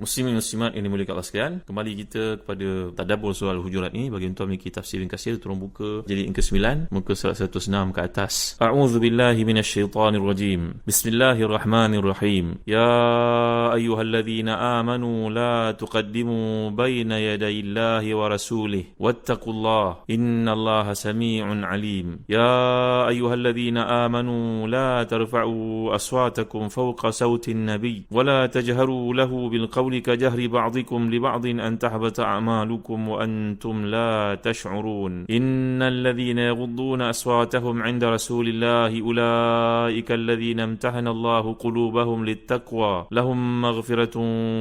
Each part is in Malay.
Muslimin muslimat yang dimuliakan Allah sekalian Kembali kita kepada Tadabur surah Al-Hujurat ini. Bagi untuk memiliki tafsir yang kasir Turun buka jadi yang ke-9 Muka surat 106 ke atas. A'udhu billahi minasyaitanir rajim Bismillahirrahmanirrahim. Ya ayyuhalladzina amanu La tuqaddimu Baina yaday Allahi wa rasulih. Wattaqullah. Inna Allah sami'un alim. Ya ayyuhalladzina amanu La tarfa'u aswatakum Fawqa sawtin nabi Wa la tajharu lahu bilqawli القول كجهر بعضكم لبعض أن تحبط أعمالكم وأنتم لا تشعرون إن الذين يغضون أصواتهم عند رسول الله أولئك الذين امتحن الله قلوبهم للتقوى لهم مغفرة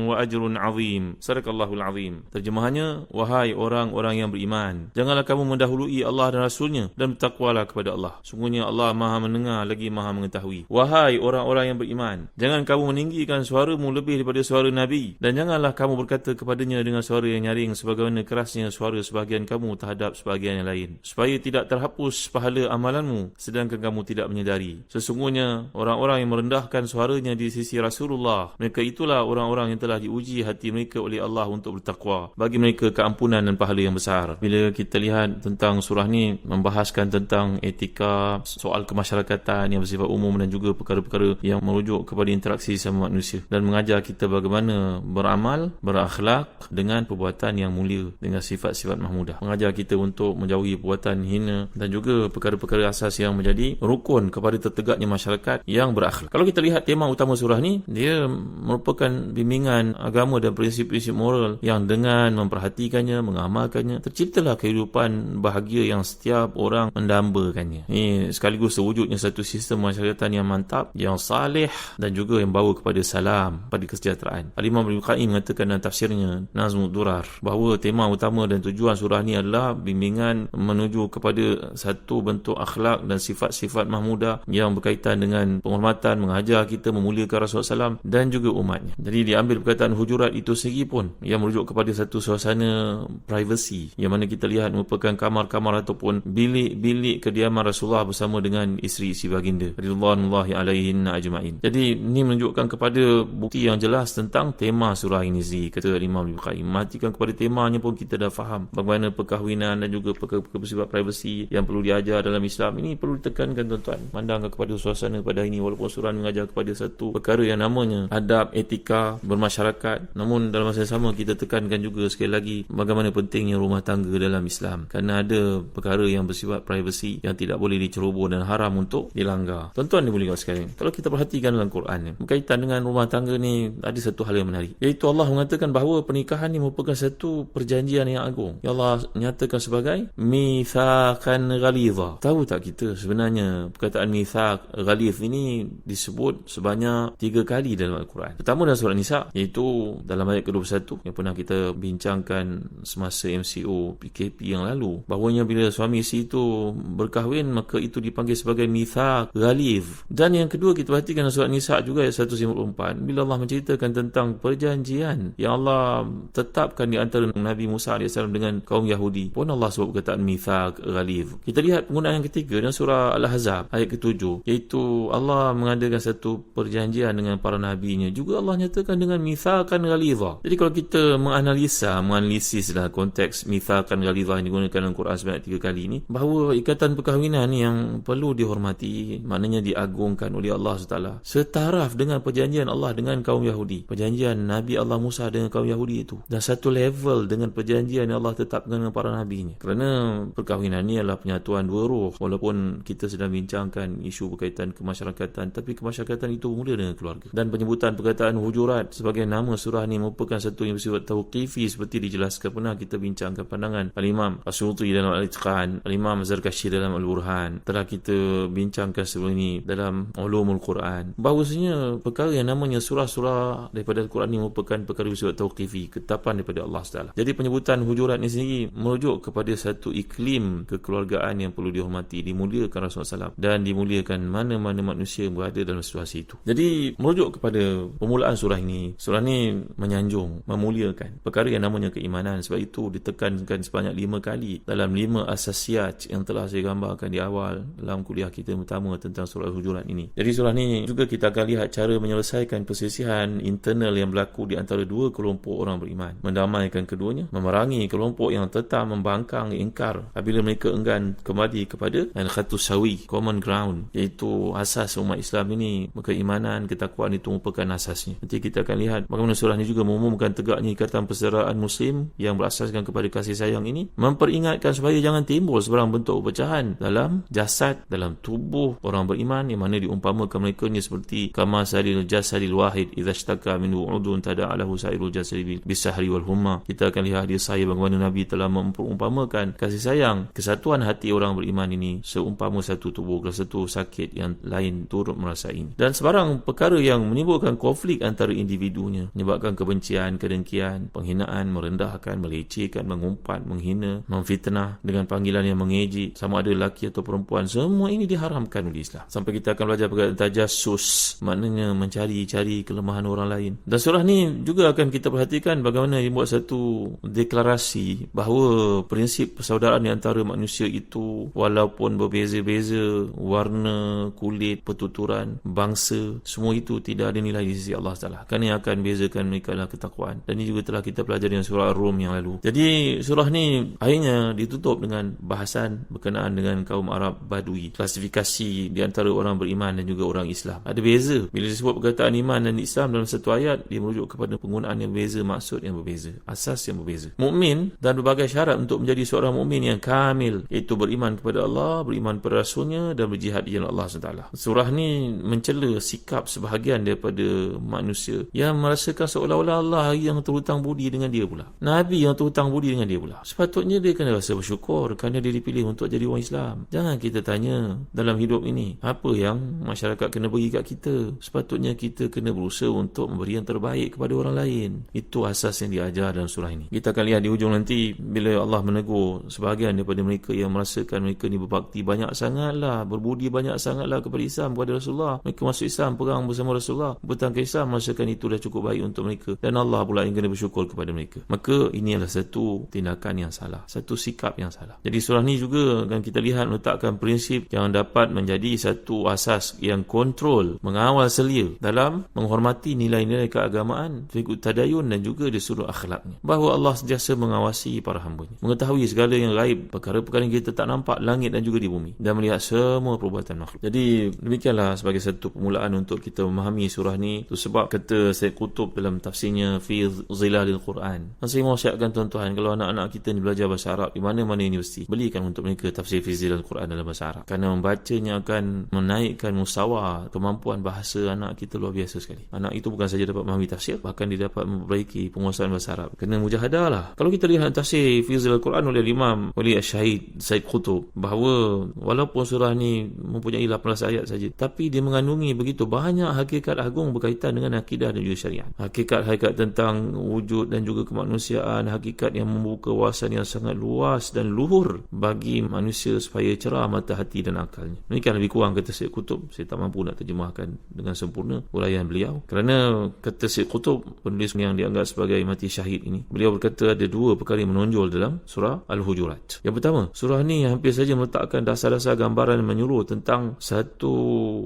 وأجر عظيم صدق الله العظيم Terjemahannya Wahai orang-orang yang beriman Janganlah kamu mendahului Allah dan Rasulnya Dan bertakwalah kepada Allah Sungguhnya Allah maha mendengar lagi maha mengetahui Wahai orang-orang yang beriman Jangan kamu meninggikan suaramu lebih daripada suara Nabi dan janganlah kamu berkata kepadanya dengan suara yang nyaring sebagaimana kerasnya suara sebahagian kamu terhadap sebahagian yang lain. Supaya tidak terhapus pahala amalanmu sedangkan kamu tidak menyedari. Sesungguhnya orang-orang yang merendahkan suaranya di sisi Rasulullah mereka itulah orang-orang yang telah diuji hati mereka oleh Allah untuk bertakwa bagi mereka keampunan dan pahala yang besar. Bila kita lihat tentang surah ni membahaskan tentang etika soal kemasyarakatan yang bersifat umum dan juga perkara-perkara yang merujuk kepada interaksi sama manusia. Dan mengajar kita bagaimana beramal, berakhlak dengan perbuatan yang mulia dengan sifat-sifat mahmudah. Mengajar kita untuk menjauhi perbuatan hina dan juga perkara-perkara asas yang menjadi rukun kepada tertegaknya masyarakat yang berakhlak. Kalau kita lihat tema utama surah ni, dia merupakan bimbingan agama dan prinsip-prinsip moral yang dengan memperhatikannya, mengamalkannya, terciptalah kehidupan bahagia yang setiap orang mendambakannya. Ini sekaligus sewujudnya satu sistem masyarakat yang mantap, yang salih dan juga yang bawa kepada salam, pada kesejahteraan. Al-Imam Qayyim mengatakan dalam tafsirnya Nazmul Durar bahawa tema utama dan tujuan surah ni adalah bimbingan menuju kepada satu bentuk akhlak dan sifat-sifat mahmudah yang berkaitan dengan penghormatan, mengajar kita memuliakan Rasulullah SAW dan juga umatnya. Jadi diambil perkataan hujurat itu sendiri pun yang merujuk kepada satu suasana privacy yang mana kita lihat merupakan kamar-kamar ataupun bilik-bilik kediaman Rasulullah bersama dengan isteri-isteri baginda. Ridwanullahi alaihin ajma'in. Jadi ini menunjukkan kepada bukti yang jelas tentang tema tema surah ini Zi kata Imam Ibn Qayyim matikan kepada temanya pun kita dah faham bagaimana perkahwinan dan juga perkara-perkara bersifat privacy yang perlu diajar dalam Islam ini perlu ditekankan tuan-tuan. Mandangkan kepada suasana pada ini walaupun surah mengajar kepada satu perkara yang namanya adab etika bermasyarakat. Namun dalam masa yang sama kita tekankan juga sekali lagi bagaimana pentingnya rumah tangga dalam Islam. Kerana ada perkara yang bersifat privacy yang tidak boleh diceroboh dan haram untuk dilanggar. Tuan-tuan boleh sekalian kalau kita perhatikan dalam Quran ni berkaitan dengan rumah tangga ni ada satu hal yang menarik Iaitu Allah mengatakan bahawa pernikahan ini merupakan satu perjanjian yang agung. Yang Allah nyatakan sebagai mithakan ghalidha. Tahu tak kita sebenarnya perkataan mithaq ghalidh ini disebut sebanyak tiga kali dalam Al-Quran. Pertama dalam surah Nisa iaitu dalam ayat ke-21 yang pernah kita bincangkan semasa MCO PKP yang lalu. Bahawanya bila suami isteri itu berkahwin maka itu dipanggil sebagai mithaq ghalidh. Dan yang kedua kita perhatikan dalam surah Nisa juga ayat 154 bila Allah menceritakan tentang perjanjian perjanjian yang Allah tetapkan di antara Nabi Musa AS dengan kaum Yahudi. Pun Allah sebut perkataan mithaq ghalidh kita lihat penggunaan yang ketiga dalam surah Al-Ahzab ayat ke-7 iaitu Allah mengadakan satu perjanjian dengan para nabinya. Juga Allah nyatakan dengan mithaqan ghalidha jadi kalau kita menganalisa menganalisis lah konteks mithaqan ghalidha yang digunakan dalam Quran sebanyak tiga kali ini bahawa ikatan perkahwinan yang perlu dihormati maknanya diagungkan oleh Allah SWT setaraf dengan perjanjian Allah dengan kaum Yahudi. Perjanjian Nabi Allah Musa dengan kaum Yahudi itu. Dan satu level dengan perjanjian yang Allah tetapkan dengan para nabinya. Kerana perkahwinan ini adalah penyatuan dua roh walaupun kita sedang bincangkan isu berkaitan kemasyarakatan tapi kemasyarakatan itu bermula dengan keluarga. Dan penyebutan perkataan hujurat sebagai nama surah ini merupakan satu yang bersifat tauqifi seperti dijelaskan pernah kita bincangkan pandangan Al-Imam Asyuti dalam Al-Itqan Al-Imam Zarkashi dalam Al-Burhan. Telah kita bincangkan sebelum ini dalam Ulumul Quran. Bahawasanya perkara yang namanya surah-surah daripada Al-Quran ini merupakan perkara bersifat tauqifi ketetapan daripada Allah SWT jadi penyebutan hujurat ini sendiri merujuk kepada satu iklim kekeluargaan yang perlu dihormati dimuliakan Rasulullah SAW dan dimuliakan mana-mana manusia yang berada dalam situasi itu. Jadi merujuk kepada permulaan surah ini surah ini menyanjung memuliakan perkara yang namanya keimanan. Sebab itu ditekankan sebanyak lima kali dalam lima asasiat yang telah saya gambarkan di awal dalam kuliah kita pertama tentang surah Hujurat ini. Jadi surah ini juga kita akan lihat cara menyelesaikan persisihan internal yang berlaku di antara dua kelompok orang beriman. Mendamaikan keduanya memerangi kelompok yang tetap membangkang ingkar apabila mereka enggan kembali kepada al-khatus sawi common ground iaitu asas umat Islam ini. Keimanan ketakwaan itu merupakan asasnya. Nanti kita akan lihat bagaimana surah ini juga mengumumkan tegaknya ikatan persaudaraan muslim yang berasaskan kepada kasih sayang ini memperingatkan supaya jangan timbul sebarang bentuk perpecahan dalam jasad dalam tubuh orang beriman yang mana diumpamakan mereka ni seperti kama sadil jasadil wahid idza ishtaka min udun tada'alahu sairul jasadi bisahri wal humma. Kita akan lihat hadis saya bagaimana nabi telah memperumpamakan kasih sayang kesatuan hati orang beriman ini seumpama satu tubuh kalau satu sakit yang lain turut merasa ini dan sebarang perkara yang menimbulkan konflik antara individunya menyebabkan kebencian kedengkian penghinaan merendahkan melecehkan mengumpat menghina memfitnah dengan panggilan yang mengejek sama ada lelaki atau perempuan semua ini diharamkan oleh Islam. Sampai kita akan belajar perkataan tajassus maknanya mencari-cari kelemahan orang lain. Dan surah ni juga akan kita perhatikan bagaimana dia buat satu deklarasi bahawa prinsip persaudaraan di antara manusia itu walaupun berbeza-beza warna, kulit, pertuturan bangsa, semua itu tidak ada nilai di sisi Allah Taala. Kan yang akan bezakan mereka adalah ketakwaan. Dan ini juga telah kita pelajari dalam surah Ar-Rum yang lalu. Jadi surah ni akhirnya ditutup dengan bahasan berkenaan dengan kaum Arab Badui. Klasifikasi di antara orang beriman dan juga orang Islam. Ada beza. Bila disebut perkataan iman dan Islam dalam satu ayat, dia merujuk kepada penggunaan yang berbeza, maksud yang berbeza, asas yang berbeza. Mukmin dan berbagai syarat untuk menjadi seorang mukmin yang kamil, iaitu beriman kepada Allah, beriman kepada Rasulnya dan berjihad di jalan Allah SWT. Surah ni mencela sikap sebahagian daripada manusia yang merasakan seolah-olah Allah yang terhutang budi dengan dia pula. Nabi yang terhutang budi dengan dia pula. Sepatutnya dia kena rasa bersyukur kerana dia dipilih untuk jadi orang Islam. Jangan kita tanya dalam hidup ini, apa yang masyarakat kena beri kat kita? Sepatutnya kita kena berusaha untuk memberi yang terbaik kepada orang lain. Itu asas yang diajar dalam surah ini. Kita akan lihat di hujung nanti bila Allah menegur sebahagian daripada mereka yang merasakan mereka ni berbakti banyak sangatlah, berbudi banyak sangatlah kepada Islam, kepada Rasulullah. Mereka masuk Islam, perang bersama Rasulullah. Bertang ke Islam, merasakan itu dah cukup baik untuk mereka. Dan Allah pula yang kena bersyukur kepada mereka. Maka ini adalah satu tindakan yang salah. Satu sikap yang salah. Jadi surah ni juga akan kita lihat meletakkan prinsip yang dapat menjadi satu asas yang kontrol, mengawal selia dalam menghormati nilai-nilai keagamaan, fikut tadayun dan juga disuruh akhlaknya. Bahawa Allah sentiasa mengawasi para hambanya. Mengetahui segala yang gaib, perkara-perkara yang kita tak nampak langit dan juga di bumi. Dan melihat semua perbuatan makhluk. Jadi demikianlah sebagai satu permulaan untuk kita memahami surah ni. Itu sebab kata Syed Qutub dalam tafsirnya fi zilalil Quran. Saya mau siapkan tuan-tuan kalau anak-anak kita ni belajar bahasa Arab di mana-mana universiti, belikan untuk mereka tafsir fi zilalil Quran dalam bahasa Arab. Kerana membacanya akan menaikkan musawa kemampuan bahasa anak kita luar biasa sekali. Anak itu bukan saja dapat memahami tafsir, bahkan dia dapat memperbaiki penguasaan bahasa Arab. Kena mujahadah lah. Kalau kita lihat tafsir fi zilalil Quran oleh Imam Wali Syahid Syed Qutub bahawa walaupun surah ni mempunyai 18 ayat saja, tapi dia mengandungi begitu banyak hakikat agung berkaitan dengan akidah dan juga syariat. Hakikat-hakikat tentang wujud dan juga kemanusiaan, hakikat yang membuka wawasan yang sangat luas dan luhur bagi manusia supaya cerah mata hati dan akalnya. Demikian lebih kurang kata Syed Qutub. Saya tak mampu nak terjemahkan dengan sempurna uraian beliau. Kerana kata Syed Qutub, penulis yang dianggap sebagai mati syahid ini, beliau berkata ada dua perkara yang menonjol dalam surah Al-Hujurat. Yang pertama, surah ni hampir saja meletakkan dasar-dasar gambaran menyuruh tentang satu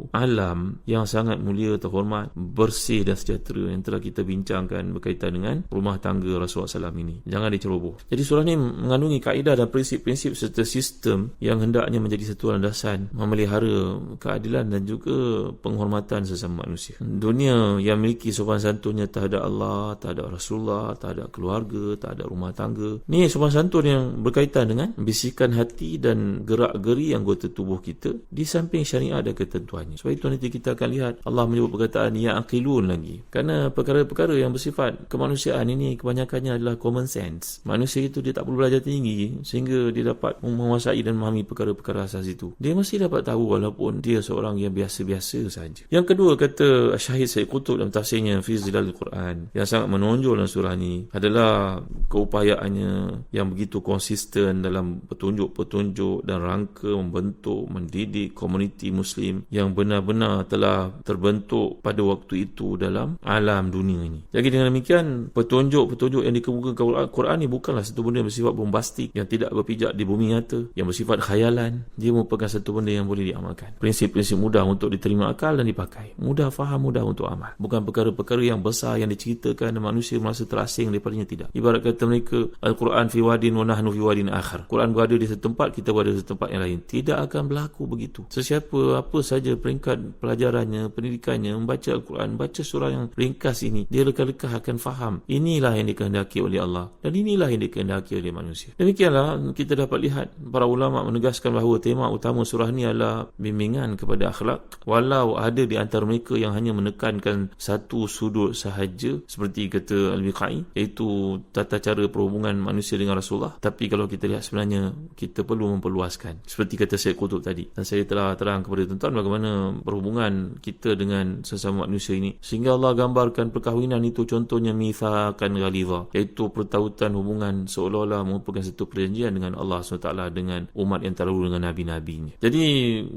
alam yang sangat mulia, terhormat, bersih dan sejahtera yang telah kita bincangkan berkaitan dengan rumah tangga Rasulullah SAW ini. Jangan diceroboh. Jadi surah ini mengandungi kaedah dan prinsip-prinsip serta sistem yang hendaknya menjadi satu landasan memelihara keadilan dan juga penghormatan sesama manusia. Dunia yang memiliki sopan santun jatuhnya tak ada Allah, tak ada Rasulullah, tak ada keluarga, tak ada rumah tangga. Ni sopan santun yang berkaitan dengan bisikan hati dan gerak-geri anggota tubuh kita di samping syariat dan ketentuannya. Sebab itu nanti kita akan lihat Allah menyebut perkataan ya aqilun lagi. Kerana perkara-perkara yang bersifat kemanusiaan ini kebanyakannya adalah common sense. Manusia itu dia tak perlu belajar tinggi sehingga dia dapat menguasai dan memahami perkara-perkara asas itu. Dia mesti dapat tahu walaupun dia seorang yang biasa-biasa saja. Yang kedua kata Syahid Syed Qutub dalam tafsirnya fi zilal Quran yang sangat menonjol dalam surah ini adalah keupayaannya yang begitu konsisten dalam petunjuk-petunjuk dan rangka membentuk mendidik komuniti muslim yang benar-benar telah terbentuk pada waktu itu dalam alam dunia ini. Jadi dengan demikian petunjuk-petunjuk yang dikemukakan Quran ini bukanlah satu benda yang bersifat bombastik yang tidak berpijak di bumi nyata yang bersifat khayalan dia merupakan satu benda yang boleh diamalkan. Prinsip-prinsip mudah untuk diterima akal dan dipakai. Mudah faham, mudah untuk amal. Bukan perkara-perkara yang besar yang diceritakan dan manusia merasa terasing daripadanya tidak. Ibarat kata mereka Al-Quran fi wadin wa nahnu fi wadin akhar. Quran berada di satu tempat, kita berada di tempat yang lain. Tidak akan berlaku begitu. Sesiapa apa saja peringkat pelajarannya, pendidikannya, membaca Al-Quran, baca surah yang ringkas ini, dia lekah-lekah akan faham. Inilah yang dikehendaki oleh Allah dan inilah yang dikehendaki oleh manusia. Demikianlah kita dapat lihat para ulama menegaskan bahawa tema utama surah ini adalah bimbingan kepada akhlak. Walau ada di antara mereka yang hanya menekankan satu sudut sahaja seperti kata Al-Biqai iaitu tata cara perhubungan manusia dengan Rasulullah. Tapi kalau kita lihat sebenarnya kita perlu memperluaskan. Seperti kata Syed Qutub tadi. Dan saya telah terang kepada tuan-tuan bagaimana perhubungan kita dengan sesama manusia ini. Sehingga Allah gambarkan perkahwinan itu contohnya mithakan ghalidha iaitu pertautan hubungan seolah-olah merupakan satu perjanjian dengan Allah SWT dengan umat yang terdahulu dengan Nabi-Nabinya. Jadi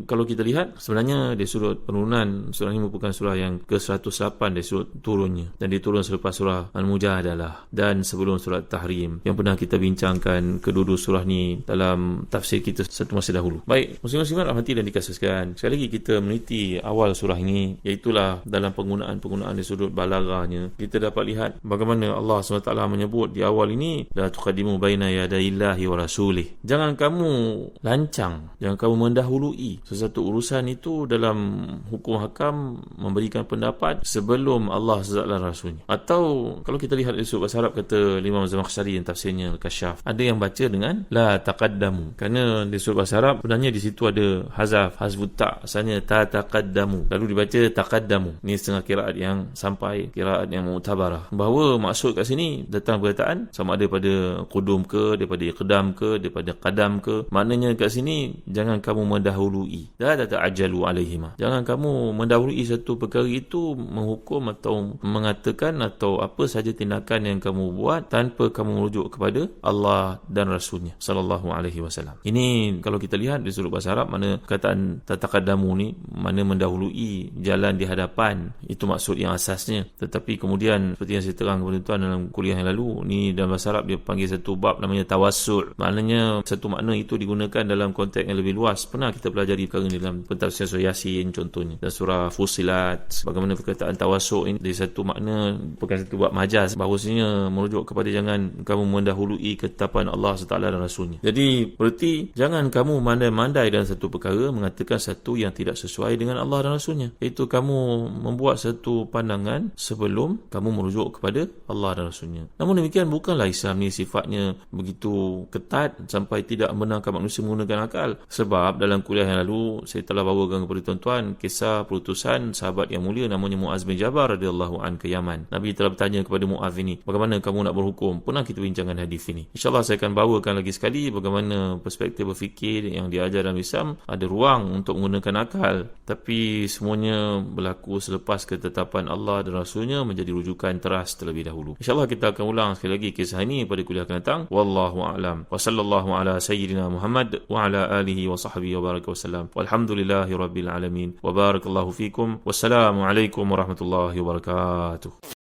kalau kita lihat sebenarnya di sudut penurunan surah ini merupakan surah yang ke-108 dari sudut turunnya dan diturun selepas surah Al-Mujadalah dan sebelum surah Tahrim yang pernah kita bincangkan kedua-dua surah ni dalam tafsir kita satu masa dahulu. Baik, muslim-muslimat rahmati dan dikasihkan. Sekali lagi kita meneliti awal surah ini iaitulah dalam penggunaan-penggunaan di sudut balaghahnya kita dapat lihat bagaimana Allah SWT menyebut di awal ini la tuqaddimu baina yadayillahi wa rasulih. Jangan kamu lancang, jangan kamu mendahului sesuatu urusan itu dalam hukum hakam memberikan pendapat sebelum Allah SWT dan Rasulnya. Atau kalau kita lihat surah bahasa Arab kata Imam Zamakhsyari yang tafsirnya Al-Kasyaf. Ada yang baca dengan La taqaddamu. Kerana di surah bahasa Arab sebenarnya di situ ada hazaf, hazfut ta. Asalnya ta taqaddamu. Lalu dibaca taqaddamu. Ini setengah kiraat yang sampai kiraat yang mutabarah. Bahawa maksud kat sini datang perkataan sama ada pada kudum ke, daripada iqdam ke, daripada qadam ke. Maknanya kat sini jangan kamu mendahului. La tata'ajjalu alaihima. Jangan kamu mendahului satu perkara itu menghukum atau mengatakan atau apa saja tindakan yang kamu buat tanpa kamu merujuk kepada Allah dan Rasulnya sallallahu alaihi wasallam. Ini kalau kita lihat di sudut bahasa Arab mana kataan tatakadamu ni mana mendahului jalan di hadapan itu maksud yang asasnya. Tetapi kemudian seperti yang saya terang kepada tuan dalam kuliah yang lalu ni dalam bahasa Arab dia panggil satu bab namanya tawassul. Maknanya satu makna itu digunakan dalam konteks yang lebih luas. Pernah kita pelajari perkara ini dalam pentafsiran surah Yasin contohnya dan surah Fusilat bagaimana perkataan tawassul ini dari satu makna bukan satu bab majaz bahawasanya merujuk kepada jangan kamu mendahului ketetapan Allah SWT dan Rasulnya. Jadi berarti jangan kamu mandai-mandai dalam satu perkara mengatakan satu yang tidak sesuai dengan Allah dan Rasulnya. Iaitu kamu membuat satu pandangan sebelum kamu merujuk kepada Allah dan Rasulnya. Namun demikian bukanlah Islam ni sifatnya begitu ketat sampai tidak membenarkan manusia menggunakan akal. Sebab dalam kuliah yang lalu saya telah bawakan kepada tuan-tuan kisah perutusan sahabat yang mulia namanya Muaz bin Jabal radhiyallahu an ke Yaman. Nabi telah bertanya kepada Muaz ini, bagaimana kamu nak berhukum? Pernah kita bincangkan hadis ini. Insya-Allah saya akan bawakan lagi sekali bagaimana perspektif berfikir yang diajar dalam Islam ada ruang untuk menggunakan akal, tapi semuanya berlaku selepas ketetapan Allah dan Rasulnya menjadi rujukan teras terlebih dahulu. Insya-Allah kita akan ulang sekali lagi kisah ini pada kuliah akan datang. Wallahu a'lam. Wa sallallahu ala sayyidina Muhammad wa ala alihi wa sahbihi wa baraka wasallam. Walhamdulillahi rabbil alamin. Wa barakallahu fikum. Wassalamu alaikum warahmatullahi wabarakatuh. à tout.